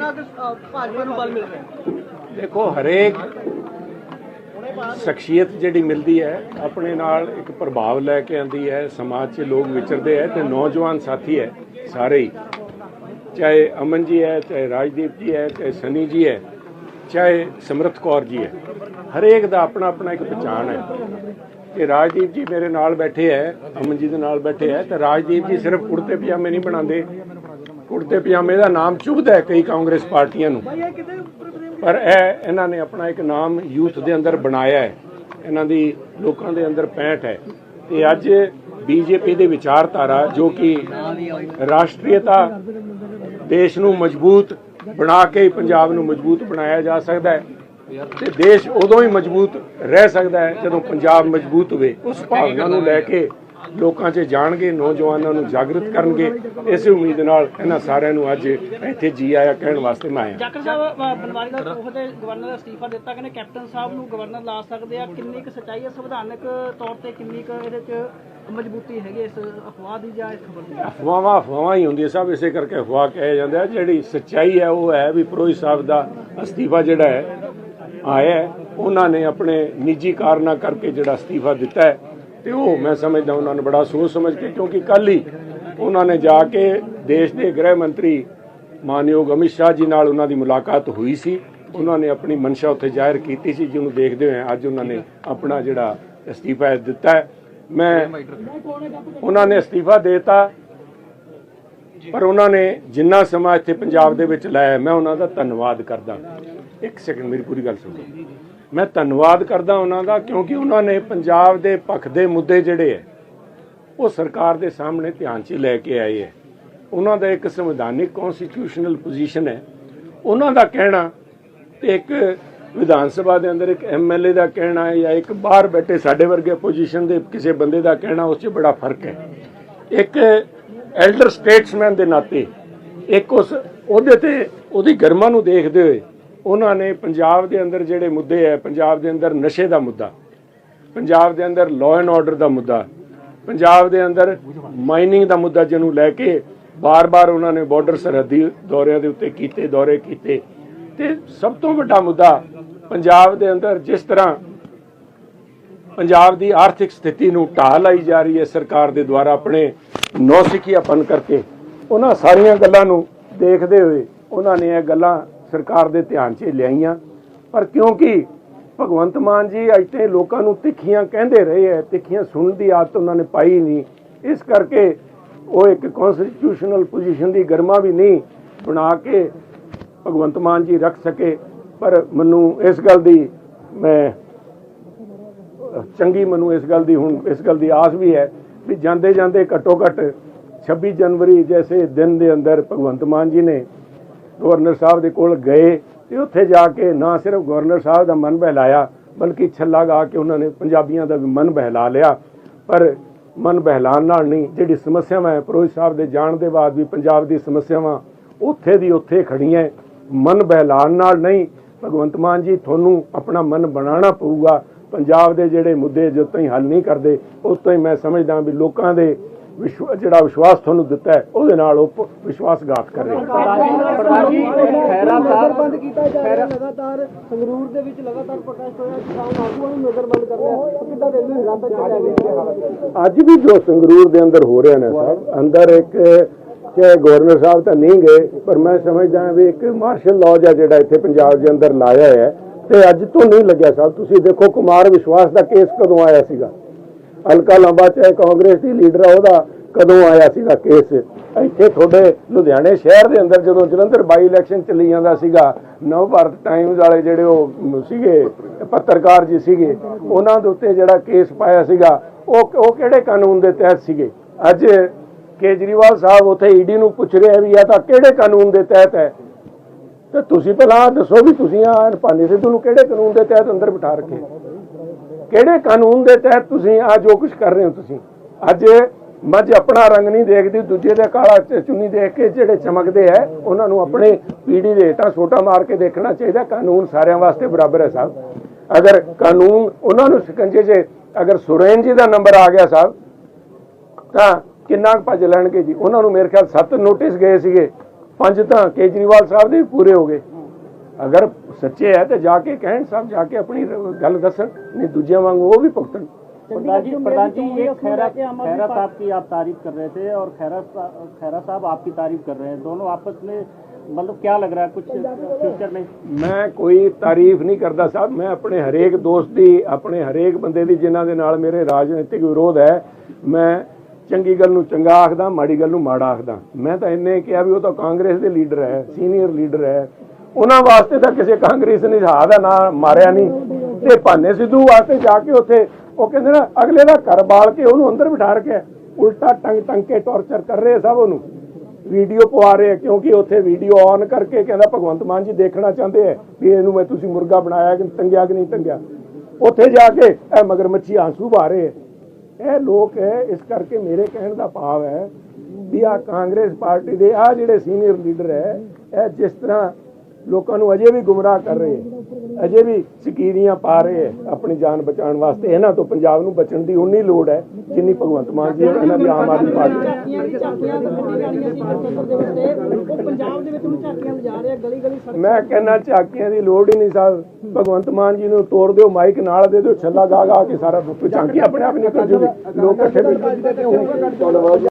ਕਿੰਨਾ ਕੁ ਭਾਜਪਾ ਨੂੰ ਬਲ ਮਿਲ ਰਿਹਾ ਦੇਖੋ, ਹਰੇਕ ਸ਼ਖਸੀਅਤ ਜਿਹੜੀ ਮਿਲਦੀ ਹੈ, ਆਪਣੇ ਨਾਲ ਇੱਕ ਪ੍ਰਭਾਵ ਲੈ ਕੇ ਆਂਦੀ ਹੈ, ਸਮਾਜ 'ਚ ਲੋਕ ਵਿਚਰਦੇ ਹੈ ਤੇ ਨੌਜਵਾਨ ਸਾਥੀ ਹੈ, ਸਾਰੇ ਹੀ। ਚਾਹੇ ਅਮਨ ਜੀ ਹੈ, ਚਾਹੇ ਰਾਜਦੀਪ ਜੀ ਹੈ, ਚਾਹੇ ਸਨੀ ਜੀ ਹੈ, ਚਾਹੇ ਸਮਰਥ ਕੌਰ ਜੀ ਹੈ, ਹਰੇਕ ਦਾ ਆਪਣਾ ਆਪਣਾ ਇੱਕ ਪਛਾਣ ਹੈ। ਕਿ ਰਾਜਦੀਪ ਜੀ ਮੇਰੇ ਨਾਲ ਬੈਠੇ ਹੈ, ਅਮਨ ਜੀ ਦੇ ਨਾਲ ਬੈਠੇ ਹੈ, ਤੇ ਰਾਜਦੀਪ ਜੀ ਸਿਰਫ ਕੁੜਤੇ ਪਜਾਮੇ ਨਹੀਂ ਬਣਾਉਂਦੇ ਕੁੜਤੇ ਪਜਾਮੇ ਦਾ ਨਾਮ ਚੁਭਦਾ ਹੈ ਕਈ ਕਾਂਗਰਸ ਪਾਰਟੀਆਂ ਨੂੰ। ਪਰ ਇਹ ਇਹਨਾਂ ਨੇ ਆਪਣਾ ਇੱਕ ਨਾਮ ਯੂਥ ਦੇ ਅੰਦਰ ਬਣਾਇਆ ਹੈ। ਇਹਨਾਂ ਦੀ ਲੋਕਾਂ ਦੇ ਅੰਦਰ ਪੈਂਠ ਹੈ। ਤੇ ਅੱਜ ਬੀਜੇਪੀ ਦੇ ਵਿਚਾਰਧਾਰਾ ਜੋ ਕਿ ਰਾਸ਼ਟਰੀਅਤਾ ਦੇਸ਼ ਨੂੰ ਮਜ਼ਬੂਤ ਬਣਾ ਕੇ ਹੀ ਪੰਜਾਬ ਨੂੰ ਮਜ਼ਬੂਤ ਬਣਾਇਆ ਜਾ ਸਕਦਾ ਹੈ। ਤੇ ਦੇਸ਼ ਉਦੋਂ ਹੀ ਮਜ਼ਬੂਤ ਰਹਿ ਸਕਦਾ ਹੈ ਜਦੋਂ ਪੰਜਾਬ ਮਜ਼ਬੂਤ ਹੋਵੇ। ਉਸ ਭਾਵਨਾ ਨੂੰ ਲੈ ਕੇ ਲੋਕਾਂ 'ਚ ਜਾਣਗੇ ਨੌਜਵਾਨਾਂ ਨੂੰ ਜਾਗਰਤ ਕਰਨਗੇ। ਇਸੇ ਉਮੀਦ ਨਾਲ ਇਹਨਾਂ ਸਾਰਿਆਂ ਨੂੰ ਅੱਜ ਇੱਥੇ ਜੀ ਆਇਆ ਕਹਿਣ ਵਾਸਤੇ ਮੈਂ ਆਇਆ। ਜਾਖੜ ਸਾਹਿਬ ਅ, ਬਨਵਾਰੀ ਦਾ ਉਹ ਤੇ ਗਵਰਨਰ ਦਾ ਅਸਤੀਫਾ ਦਿੱਤਾ ਕਹਿੰਦੇ ਕੈਪਟਨ ਸਾਹਿਬ ਨੂੰ ਗਵਰਨਰ ਲਾ ਸਕਦੇ ਆ। ਕਿੰਨੀ ਕੁ ਸੱਚਾਈ ਹੈ ਸੰਵਿਧਾਨਕ ਤੌਰ ਤੇ ਕਿੰਨੀ ਕੁ ਇਹਦੇ ਚ ਮਜ਼ਬੂਤੀ ਹੈਗੀ ਇਸ ਅਫਵਾਹ ਦੀ ਜਾਂ ਇਸ ਖਬਰ ਦੀ? ਅਫਵਾਹਾਂ ਅਫਵਾਹਾਂ ਹੀ ਹੁੰਦੀਆਂ ਸਭ ਇਸੇ ਕਰਕੇ ਅਫਵਾਹ ਕਹੇ ਜਾਂਦੇ ਆ ਜਿਹੜੀ ਸੱਚਾਈ ਹੈ ਉਹ ਹੈ ਵੀ ਪ੍ਰੋਹਿਤ ਸਾਹਿਬ ਦਾ ਅਸਤੀਫਾ ਜਿਹੜਾ ਹੈ ਆਇਆ ਉਹਨਾਂ ਨੇ ਆਪਣੇ ਨਿੱਜੀ ਕਾਰਨਾਂ ਕਰਕੇ ਜਿਹੜਾ ਅਸਤੀਫਾ ਦਿੱਤਾ ਹੈ। ਤੇ ਉਹ ਮੈਂ ਸਮਝਦਾ ਉਹਨਾਂ ਨੂੰ ਬੜਾ ਸੋਚ ਸਮਝ ਕੇ, ਕਿਉਂਕਿ ਕੱਲ ਹੀ ਉਹਨਾਂ ਨੇ ਜਾ ਕੇ ਦੇਸ਼ ਦੇ ਗ੍ਰਹਿ ਮੰਤਰੀ ਮਾਨਯੋਗ ਅਮਿਤ ਸ਼ਾਹ ਜੀ ਨਾਲ ਉਹਨਾਂ ਦੀ ਮੁਲਾਕਾਤ ਹੋਈ ਸੀ। ਉਹਨਾਂ ਨੇ ਆਪਣੀ ਮਨਸ਼ਾ ਉੱਥੇ ਜ਼ਾਹਿਰ ਕੀਤੀ ਸੀ, ਜਿਹਨੂੰ ਦੇਖਦੇ ਹੋਏ ਅੱਜ ਉਹਨਾਂ ਨੇ ਆਪਣਾ ਜਿਹੜਾ ਅਸਤੀਫਾ ਦਿੱਤਾ ਹੈ। ਮੈਂ ਉਹਨਾਂ ਨੇ ਅਸਤੀਫਾ ਦੇਤਾ। ਪਰ ਉਹਨਾਂ ਨੇ ਜਿੰਨਾ ਸਮਾਂ ਇੱਥੇ ਪੰਜਾਬ ਦੇ ਵਿੱਚ ਲਾਇਆ, ਮੈਂ ਉਹਨਾਂ ਦਾ ਧੰਨਵਾਦ ਕਰਦਾ। ਇੱਕ ਸੈਕਿੰਡ ਮੇਰੀ ਪੂਰੀ ਗੱਲ ਸੁਣੋ। ਮੈਂ ਧੰਨਵਾਦ ਕਰਦਾ ਉਹਨਾਂ ਦਾ ਕਿਉਂਕਿ ਉਹਨਾਂ ਨੇ ਪੰਜਾਬ ਦੇ ਪੱਖ ਦੇ ਮੁੱਦੇ ਜਿਹੜੇ ਹੈ ਉਹ ਸਰਕਾਰ ਦੇ ਸਾਹਮਣੇ ਧਿਆਨ 'ਚ ਲੈ ਕੇ ਆਏ ਹੈ ਉਹਨਾਂ ਦਾ ਇੱਕ ਸੰਵਿਧਾਨਿਕ ਕਨਸਟੀਟਿਊਸ਼ਨਲ ਪੋਜੀਸ਼ਨ ਹੈ ਉਹਨਾਂ ਦਾ ਕਹਿਣਾ ਤੇ ਇੱਕ ਵਿਧਾਨ ਸਭਾ ਦੇ ਅੰਦਰ ਇੱਕ ਐਮਐਲਏ ਦਾ ਕਹਿਣਾ ਹੈ ਜਾਂ ਇੱਕ ਬਾਹਰ ਬੈਠੇ ਸਾਡੇ ਵਰਗੇ ਪੋਜੀਸ਼ਨ ਦੇ ਕਿਸੇ ਬੰਦੇ ਦਾ ਕਹਿਣਾ, ਉਸ 'ਚ ਬੜਾ ਫ਼ਰਕ ਹੈ ਇੱਕ ਐਲਡਰ ਸਟੇਟਸਮੈਨ ਦੇ ਨਾਤੇ, ਇੱਕ ਉਸ, ਉਹਦੇ ਤੇ, ਉਹਦੀ ਗਰਮਾ ਨੂੰ ਦੇਖਦੇ ਹੋਏ, ਉਹਨਾਂ ਨੇ ਪੰਜਾਬ ਦੇ ਅੰਦਰ ਜਿਹੜੇ ਮੁੱਦੇ ਹੈ ਪੰਜਾਬ ਦੇ ਅੰਦਰ ਨਸ਼ੇ ਦਾ ਮੁੱਦਾ, ਪੰਜਾਬ ਦੇ ਅੰਦਰ ਲਾਅ ਐਂਡ ਆਰਡਰ ਦਾ ਮੁੱਦਾ, ਪੰਜਾਬ ਦੇ ਅੰਦਰ ਮਾਈਨਿੰਗ ਦਾ ਮੁੱਦਾ ਜਿਹਨੂੰ ਲੈ ਕੇ ਬਾਰ-ਬਾਰ ਉਹਨਾਂ ਨੇ ਬਾਰਡਰ ਸਰਹੱਦੀ ਦੌਰਿਆਂ ਦੇ ਉੱਤੇ ਕੀਤੇ, ਦੌਰੇ ਕੀਤੇ, ਤੇ ਸਭ ਤੋਂ ਵੱਡਾ ਮੁੱਦਾ ਪੰਜਾਬ ਦੇ ਅੰਦਰ ਜਿਸ ਤਰ੍ਹਾਂ ਪੰਜਾਬ ਦੀ ਆਰਥਿਕ ਸਥਿਤੀ ਨੂੰ ਢਾਹ ਲਾਈ ਜਾ ਰਹੀ ਹੈ। ਸਰਕਾਰ ਦੇ ਦੁਆਰਾ ਆਪਣੇ ਨੌਸਿੱਖਿਆਪਨ ਕਰਕੇ ਉਹਨਾਂ ਸਾਰੀਆਂ ਗੱਲਾਂ ਨੂੰ ਦੇਖਦੇ ਹੋਏ ਉਹਨਾਂ ਨੇ ਇਹ ਗੱਲਾਂ ਸਰਕਾਰ ਦੇ ਧਿਆਨ 'ਚ ਲਿਆਈਆਂ। ਪਰ ਕਿਉਂਕਿ ਭਗਵੰਤ ਮਾਨ ਜੀ ਅੱਜ ਤੇ ਲੋਕਾਂ ਨੂੰ ਤਿੱਖੀਆਂ ਕਹਿੰਦੇ ਰਹੇ ਹੈ, ਤਿੱਖੀਆਂ ਸੁਣਨ ਦੀ ਆਦਤ ਉਹਨਾਂ ਨੇ ਪਾਈ ਨਹੀਂ। ਇਸ ਕਰਕੇ ਉਹ ਇੱਕ ਕਨਸਟੀਟਿਊਸ਼ਨਲ ਪੋਜੀਸ਼ਨ ਦੀ ਗਰਮਾ ਵੀ ਨਹੀਂ ਬਣਾ ਕੇ ਭਗਵੰਤ ਮਾਨ ਜੀ ਰੱਖ ਸਕੇ। ਪਰ ਮੈਨੂੰ ਇਸ ਗੱਲ ਦੀ ਮੈਂ ਚੰਗੀ ਮੈਨੂੰ ਇਸ ਗੱਲ ਦੀ ਹੁਣ, ਇਸ ਗੱਲ ਦੀ ਆਸ ਵੀ ਹੈ ਵੀ ਜਾਂਦੇ ਜਾਂਦੇ ਘੱਟੋ ਘੱਟ 26 ਜਨਵਰੀ ਜੈਸੇ ਦਿਨ ਦੇ ਅੰਦਰ ਭਗਵੰਤ ਮਾਨ ਜੀ ਨੇ ਗਵਰਨਰ ਸਾਹਿਬ ਦੇ ਕੋਲ ਗਏ ਤੇ ਉੱਥੇ ਜਾ ਕੇ ਨਾ ਸਿਰਫ ਗਵਰਨਰ ਸਾਹਿਬ ਦਾ ਮਨ ਬਹਿਲਾਇਆ, ਬਲਕਿ ਛੱਲਾ ਗਾ ਕੇ ਉਹਨਾਂ ਨੇ ਪੰਜਾਬੀਆਂ ਦਾ ਵੀ ਮਨ ਬਹਿਲਾ ਲਿਆ। ਪਰ ਮਨ ਬਹਿਲਾਣ ਨਾਲ ਨਹੀਂ, ਜਿਹੜੀ ਸਮੱਸਿਆਵਾਂ ਹੈ, ਪ੍ਰੋਹਿਤ ਸਾਹਿਬ ਦੇ ਜਾਣ ਦੇ ਬਾਅਦ ਵੀ ਪੰਜਾਬ ਦੀ ਸਮੱਸਿਆਵਾਂ ਉੱਥੇ ਦੀ ਉੱਥੇ ਖੜੀਆਂ ਮਨ ਬਹਿਲਾਣ ਨਾਲ ਨਹੀਂ, ਭਗਵੰਤ ਮਾਨ ਜੀ, ਤੁਹਾਨੂੰ ਆਪਣਾ ਮਨ ਬਣਾਉਣਾ ਪਊਗਾ। ਪੰਜਾਬ ਦੇ ਜਿਹੜੇ ਮੁੱਦੇ ਜੋ ਤਾਈਂ ਹੱਲ ਨਹੀਂ ਕਰਦੇ, ਉਸ ਤੋਂ ਹੀ ਮੈਂ ਸਮਝਦਾ ਵੀ ਲੋਕਾਂ ਦੇ ਵਿਸ਼ਵ, ਜਿਹੜਾ ਵਿਸ਼ਵਾਸ ਤੁਹਾਨੂੰ ਦਿੱਤਾ ਹੈ, ਉਹਦੇ ਨਾਲ ਉਹ ਵਿਸ਼ਵਾਸਘਾਤ ਕਰ ਰਹੇ ਹੋ ਖੈਰਾ ਸਾਹਿਬ ਬੰਦ ਕੀਤਾ ਜਾ ਰਿਹਾ ਲਗਾਤਾਰ ਸੰਗਰੂਰ ਦੇ ਵਿੱਚ ਲਗਾਤਾਰ ਪ੍ਰੋਟੈਸਟ ਹੋਇਆ ਕਿਸਾਨ ਆਗੂਆਂ ਨੂੰ। ਨਜ਼ਰਬੰਦ ਕਰ ਲਿਆ ਕਿੱਦਾਂ ਦੇ ਨੂੰ ਰੱਦ ਚੱਲਿਆ ਅੱਜ ਵੀ ਜੋ ਸੰਗਰੂਰ ਦੇ ਅੰਦਰ ਹੋ ਰਿਹਾ ਨੇ ਸਾਹਿਬ, ਅੰਦਰ ਇੱਕ ਚਾਹੇ ਗਵਰਨਰ ਸਾਹਿਬ ਤਾਂ ਨਹੀਂ ਗਏ, ਪਰ ਮੈਂ ਸਮਝਦਾ ਵੀ ਇੱਕ ਮਾਰਸ਼ਲ ਲਾਅ ਜਿਹਾ ਜਿਹੜਾ ਇੱਥੇ ਪੰਜਾਬ ਦੇ ਅੰਦਰ ਲਾਇਆ ਹੈ ਤੇ ਅੱਜ ਤੋਂ ਨਹੀਂ ਲੱਗਿਆ ਸਾਹਿਬ ਤੁਸੀਂ ਦੇਖੋ ਕੁਮਾਰ ਵਿਸ਼ਵਾਸ ਦਾ ਕੇਸ ਕਦੋਂ ਆਇਆ ਸੀਗਾ? ਹਲਕਾ ਲੰਬਾ ਚਾਹੇ ਕਾਂਗਰਸ ਦੀ ਲੀਡਰ ਆ, ਉਹਦਾ ਕਦੋਂ ਆਇਆ ਸੀਗਾ ਕੇਸ? ਇੱਥੇ ਤੁਹਾਡੇ ਲੁਧਿਆਣੇ ਸ਼ਹਿਰ ਦੇ ਅੰਦਰ ਜਦੋਂ ਜਲੰਧਰ ਬਾਈ ਇਲੈਕਸ਼ਨ ਚੱਲੀ ਜਾਂਦਾ ਸੀਗਾ, ਨਵ ਭਾਰਤ ਟਾਈਮਜ਼ ਵਾਲੇ ਜਿਹੜੇ ਉਹ ਸੀਗੇ, ਪੱਤਰਕਾਰ ਜੀ ਸੀਗੇ, ਉਹਨਾਂ ਦੇ ਉੱਤੇ ਜਿਹੜਾ ਕੇਸ ਪਾਇਆ ਸੀਗਾ, ਉਹ ਉਹ ਕਿਹੜੇ ਕਾਨੂੰਨ ਦੇ ਤਹਿਤ ਸੀਗੇ? ਅੱਜ ਕੇਜਰੀਵਾਲ ਸਾਹਿਬ ਉੱਥੇ ਈਡੀ ਨੂੰ ਪੁੱਛ ਰਿਹਾ ਵੀ ਆ ਤਾਂ ਕਿਹੜੇ ਕਾਨੂੰਨ ਦੇ ਤਹਿਤ ਹੈ? ਤੇ ਤੁਸੀਂ ਪਹਿਲਾਂ ਆਹ ਦੱਸੋ ਵੀ ਤੁਸੀਂ ਆ ਪਾਣੀ ਸਿੱਧੂ ਨੂੰ ਕਿਹੜੇ ਕਾਨੂੰਨ ਦੇ ਤਹਿਤ ਅੰਦਰ ਬਿਠਾ ਰੱਖੇ? ਕਿਹੜੇ ਕਾਨੂੰਨ ਦੇ ਤਹਿਤ ਤੁਸੀਂ ਆ ਜੋ ਕੁਝ ਕਰ ਰਹੇ ਹੋ ਤੁਸੀਂ? ਅੱਜ ਮੱਝ ਆਪਣਾ ਰੰਗ ਨਹੀਂ ਦੇਖਦੀ, ਦੂਜੇ ਦੇ ਕਾਲਾ ਚੁੰਨੀ ਦੇਖ ਕੇ ਜਿਹੜੇ ਚਮਕਦੇ ਹੈ ਉਹਨਾਂ ਨੂੰ ਆਪਣੇ ਪੀੜੀ ਦੇ ਹੇਠਾਂ ਛੋਟਾ ਮਾਰ ਕੇ ਦੇਖਣਾ ਚਾਹੀਦਾ। ਕਾਨੂੰਨ ਸਾਰਿਆਂ ਵਾਸਤੇ ਬਰਾਬਰ ਹੈ ਸਾਹਿਬ। ਅਗਰ ਕਾਨੂੰਨ ਉਹਨਾਂ ਨੂੰ ਸ਼ਿਕੰਜੇ 'ਚ ਅਗਰ ਸੁਰੇਨ ਜੀ ਦਾ ਨੰਬਰ ਆ ਗਿਆ ਸਾਹਿਬ, ਤਾਂ ਕਿੰਨਾ ਕੁ ਭੱਜ ਲੈਣਗੇ ਜੀ? ਉਹਨਾਂ ਨੂੰ ਮੇਰੇ ਖਿਆਲ ਸੱਤ ਨੋਟਿਸ ਗਏ ਸੀਗੇ। ਪੰਜ ਤਾਂ ਕੇਜਰੀਵਾਲ ਸਾਹਿਬ ਦੇ ਵੀ ਪੂਰੇ ਹੋ ਗਏ ਅਗਰ ਸੱਚੇ ਹੈ ਤੇ ਜਾ ਕੇ ਕਹਿਣ ਸਾਹਿਬ ਜਾ ਕੇ ਆਪਣੀ ਗੱਲ ਦੱਸਣ ਨਹੀਂ ਦੂਜਿਆਂ ਵਾਂਗੂ ਉਹ ਵੀ ਭੁਗਤਣ प्रधान जी प्रधान जी ये खैरा खैरा साहब की आप तारीफ कर रहे थे और खैरा सा- खैरा साहब आपकी तारीफ कर रहे हैं दोनों आपस में मतलब क्या लग रहा है कुछ फ्यूचर में ਮੈਂ ਕੋਈ ਤਾਰੀਫ ਨਹੀਂ ਕਰਦਾ ਸਾਹਿਬ ਮੈਂ ਆਪਣੇ ਹਰੇਕ ਦੋਸਤ ਦੀ ਆਪਣੇ ਹਰੇਕ ਬੰਦੇ ਦੀ ਜਿਨ੍ਹਾਂ ਦੇ ਨਾਲ ਮੇਰੇ ਰਾਜਨੀਤਿਕ ਵਿਰੋਧ ਹੈ ਮੈਂ ਚੰਗੀ ਗੱਲ ਨੂੰ ਚੰਗਾ ਆਖਦਾ, ਮਾੜੀ ਗੱਲ ਨੂੰ ਮਾੜਾ ਆਖਦਾ। ਮੈਂ ਤਾਂ ਇੰਨੇ ਕਿਹਾ ਵੀ ਉਹ ਤਾਂ ਕਾਂਗਰਸ ਦੇ ਲੀਡਰ ਹੈ, ਸੀਨੀਅਰ ਲੀਡਰ ਹੈ। ਉਹਨਾਂ ਵਾਸਤੇ ਤਾਂ ਕਿਸੇ ਕਾਂਗਰਸ ਨੇ ਜਹਾਜ਼ ਦਾ ਨਾਂ ਮਾਰਿਆ ਨਹੀਂ। ਤੇ ਭਾਨੇ ਸਿੱਧੂ ਵਾਸਤੇ ਜਾ ਕੇ ਉੱਥੇ ਉਹ ਕਹਿੰਦੇ ਨਾ, ਅਗਲੇ ਦਾ ਘਰ ਬਾਲ ਕੇ ਉਹਨੂੰ ਅੰਦਰ ਬਿਠਾ ਕੇ ਉਲਟਾ ਟੰਗ ਟੰਗ ਕੇ ਟੌਰਚਰ ਕਰ ਰਹੇ ਸਭ ਉਹਨੂੰ। ਵੀਡੀਓ ਪਵਾ ਰਹੇ ਕਿਉਂਕਿ ਉੱਥੇ ਵੀਡੀਓ ਔਨ ਕਰਕੇ ਕਹਿੰਦਾ ਭਗਵੰਤ ਮਾਨ ਜੀ ਦੇਖਣਾ ਚਾਹੁੰਦੇ ਆ ਵੀ ਇਹਨੂੰ ਮੈਂ ਤੁਸੀਂ ਮੁਰਗਾ ਬਣਾਇਆ ਕਿ ਟੰਗਿਆ ਕਿ ਨਹੀਂ ਟੰਗਿਆ ਉੱਥੇ ਜਾ ਕੇ ਇਹ ਮਗਰਮੱਛੀ ਆਂਸੂ ਬਹਾ ਰਹੇ ਆ। ਇਹ ਲੋਕ ਹੈ, ਇਸ ਕਰਕੇ ਮੇਰੇ ਕਹਿਣ ਦਾ ਭਾਵ ਹੈ ਵੀ ਆ ਕਾਂਗਰਸ ਪਾਰਟੀ ਦੇ ਆ ਜਿਹੜੇ ਸੀਨੀਅਰ ਲੀਡਰ ਹੈ, ਇਹ ਜਿਸ ਤਰ੍ਹਾਂ ਲੋਕਾਂ ਨੂੰ ਅਜੇ ਵੀ ਗੁੰਮਰਾਹ ਕਰ ਰਹੇ ਹੈ ਅਜੇ ਵੀ ਸਕੀਰੀਆਂ ਪਾ ਰਹੇ ਹੈ ਆਪਣੀ ਜਾਨ ਬਚਾਉਣ ਵਾਸਤੇ। ਇਹਨਾਂ ਤੋਂ ਪੰਜਾਬ ਨੂੰ ਬਚਣ ਦੀ ਉਨੀ ਲੋੜ ਹੈ ਜਿੰਨੀ ਭਗਵੰਤ ਮਾਨ ਜੀ ਇਹਨਾਂ ਦੀ ਆਮ ਆਦਮੀ ਪਾਰਟੀ ਮੈਂ ਕਹਿੰਦਾ ਝਾਕੀਆਂ ਦੀ ਲੋੜ ਹੀ ਨਹੀਂ ਸਾਹਿਬ ਭਗਵੰਤ ਮਾਨ ਜੀ ਨੂੰ ਤੋੜ ਦਿਓ ਮਾਈਕ ਨਾਲ ਦੇ ਦਿਓ ਛੱਲਾ ਗਾ ਗਾ ਕੇ ਸਾਰਾ ਝਾਕੀ ਆਪਣੇ ਆਪ ਨਿਕਲ ਜੂਗੀ। ਲੋਕ ਇਕੱਠੇ ਬਿਲਕੁਲ